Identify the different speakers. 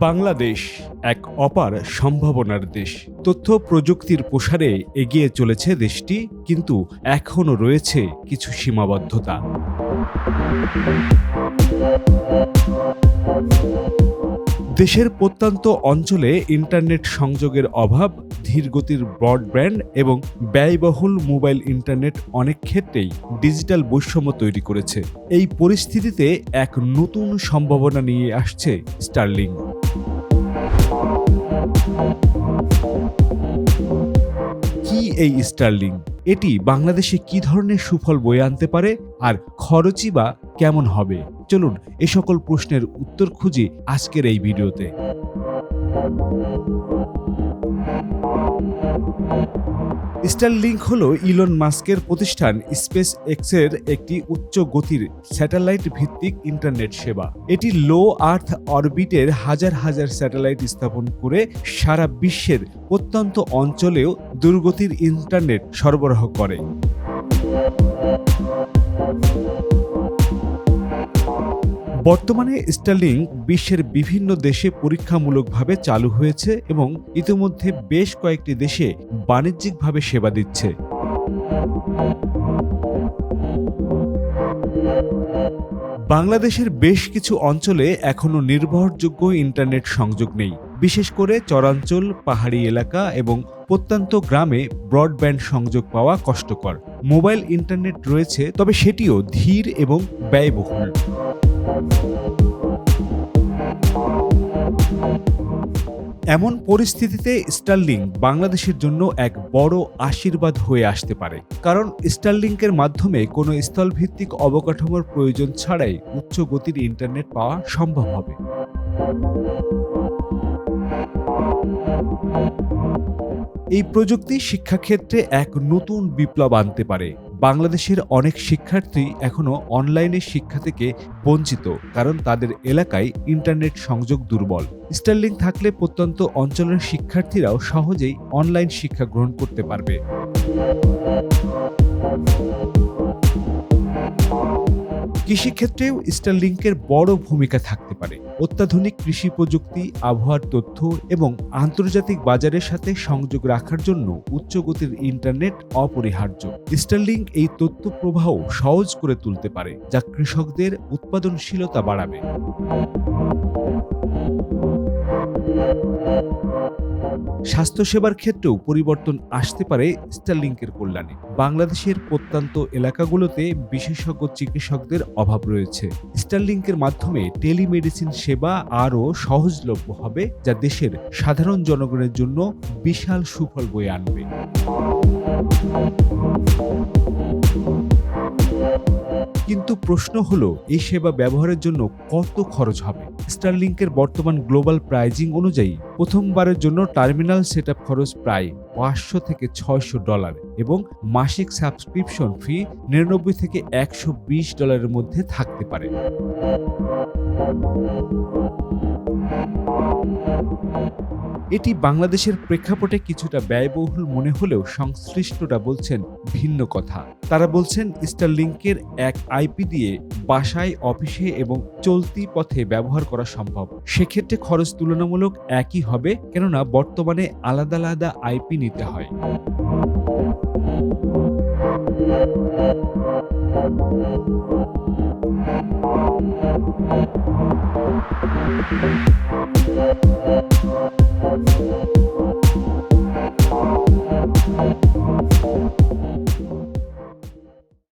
Speaker 1: বাংলাদেশ এক অপার সম্ভাবনার দেশ। তথ্য প্রযুক্তির প্রসারে এগিয়ে চলেছে দেশটি, কিন্তু এখনও রয়েছে কিছু সীমাবদ্ধতা। দেশের প্রত্যন্ত অঞ্চলে ইন্টারনেট সংযোগের অভাব, ধীরগতির ব্রডব্যান্ড এবং ব্যয়বহুল মোবাইল ইন্টারনেট অনেক ক্ষেত্রেই ডিজিটাল বৈষম্য তৈরি করেছে। এই পরিস্থিতিতে এক নতুন সম্ভাবনা নিয়ে আসছে স্টারলিং। কি এই স্টারলিং? এটি বাংলাদেশে কি ধরনের সুফল বয়ে আনতে পারে? আর খরচই বা কেমন হবে? চলুন এ সকল প্রশ্নের উত্তর খুঁজি আজকের এই ভিডিওতে। স্টারলিংক হল ইলন মাস্কের প্রতিষ্ঠান স্পেস এক্সের একটি উচ্চ গতির স্যাটেলাইট ভিত্তিক ইন্টারনেট সেবা। এটি লো আর্থ অরবিটের হাজার হাজার স্যাটেলাইট স্থাপন করে সারা বিশ্বের প্রত্যন্ত অঞ্চলেও দুর্গতির ইন্টারনেট সরবরাহ করে। বর্তমানে স্টারলিংক বিশ্বের বিভিন্ন দেশে পরীক্ষামূলকভাবে চালু হয়েছে এবং ইতিমধ্যে বেশ কয়েকটি দেশে বাণিজ্যিকভাবে সেবা দিচ্ছে। বাংলাদেশের বেশ কিছু অঞ্চলে এখনও নির্ভরযোগ্য ইন্টারনেট সংযোগ নেই। বিশেষ করে চরাঞ্চল, পাহাড়ি এলাকা এবং প্রত্যন্ত গ্রামে ব্রডব্যান্ড সংযোগ পাওয়া কষ্টকর। মোবাইল ইন্টারনেট রয়েছে, তবে সেটিও ধীর এবং ব্যয়বহুল। এমন পরিস্থিতিতে স্টারলিং বাংলাদেশের জন্য এক বড় আশীর্বাদ হয়ে আসতে পারে। কারণ স্টারলিংকের মাধ্যমে কোনো স্থলভিত্তিক অবকাঠামোর প্রয়োজন ছাড়াই উচ্চ গতির ইন্টারনেট পাওয়া সম্ভব হবে। এই প্রযুক্তি শিক্ষাক্ষেত্রে এক নতুন বিপ্লব আনতে পারে। বাংলাদেশের অনেক শিক্ষার্থী এখনও অনলাইনে শিক্ষা থেকে বঞ্চিত, কারণ তাদের এলাকায় ইন্টারনেট সংযোগ দুর্বল। স্টার্লিং থাকলে প্রত্যন্ত অঞ্চলের শিক্ষার্থীরাও সহজেই অনলাইন শিক্ষা গ্রহণ করতে পারবে। কৃষিক্ষেত্রেও স্টারলিংকের বড় ভূমিকা থাকতে পারে। অত্যাধুনিক কৃষি প্রযুক্তি, আবহাওয়ার তথ্য এবং আন্তর্জাতিক বাজারের সাথে সংযোগ রাখার জন্য উচ্চগতির ইন্টারনেট অপরিহার্য। স্টারলিং এই তথ্য প্রবাহ সহজ করে তুলতে পারে, যা কৃষকদের উৎপাদনশীলতা বাড়াবে। স্বাস্থ্যসেবার ক্ষেত্রেও পরিবর্তন আসতে পারে স্টারলিংকের কল্যাণে। বাংলাদেশের প্রত্যন্ত এলাকাগুলোতে বিশেষজ্ঞ চিকিৎসকদের অভাব রয়েছে। স্টারলিংকের মাধ্যমে টেলিমেডিসিন সেবা আরও সহজলভ্য হবে, যা দেশের সাধারণ জনগণের জন্য বিশাল সুফল বয়ে আনবে। কিন্তু প্রশ্ন হলো, এই সেবা ব্যবহারের জন্য কত খরচ হবে? স্টারলিংকের বর্তমান গ্লোবাল প্রাইজিং অনুযায়ী প্রথমবারের জন্য টার্মিনাল সেট খরচ প্রায় পাঁচশো থেকে ছয়শো ডলার এবং মাসিক সাবস্ক্রিপশন ফি নিরানব্বই থেকে একশো বিশ ডলারের মধ্যে থাকতে পারে। এটি বাংলাদেশের প্রেক্ষাপটে কিছুটা ব্যয়বহুল মনে হলেও সংশ্লিষ্টরা বলছেন ভিন্ন কথা। তারা বলছেন স্টারলিংকের এক আইপি দিয়ে বাসায়, অফিসে এবং চলতি পথে ব্যবহার করা সম্ভব। সেক্ষেত্রে খরচ তুলনামূলক একই হবে, কেননা বর্তমানে আলাদা আলাদা আইপি নিতে হয়। Thank you.